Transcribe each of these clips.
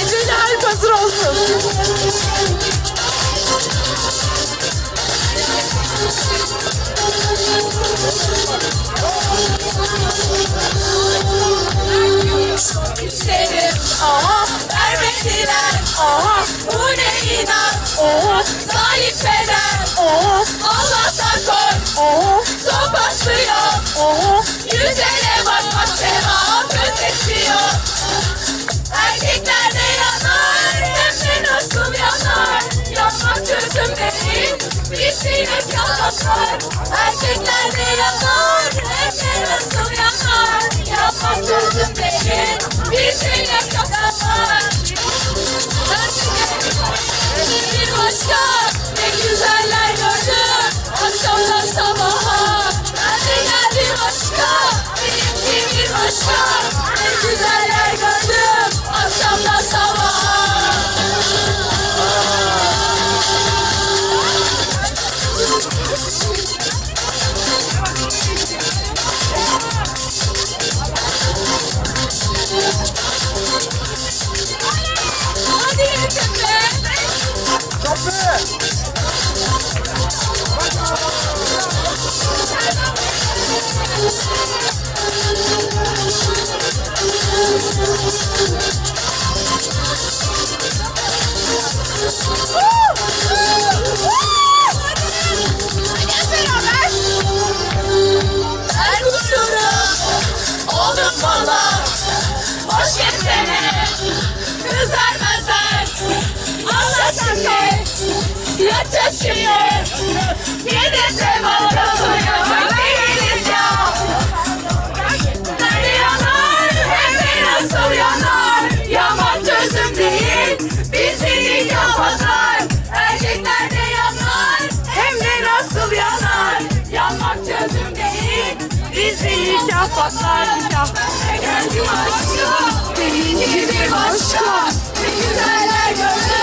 Ece'yle her hazır olsun. İsterim aha. Vermediler aha. Bu ne inan? Aha. Zalim beden Allah çözüm değil Bittiğine kalmasar Erkeklerde yanar hem de nasıl yanar Yanmak çözüm değil. Bittiğine kalmasar Her kusurum oldum valla Boş geçsene Bizi kapatlar Geldi başka. Benimki bir başka. Ne güzeller gördüm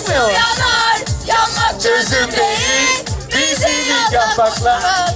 çıkmıyor. yanar Yamak çözüm değil Bizi kapaklar.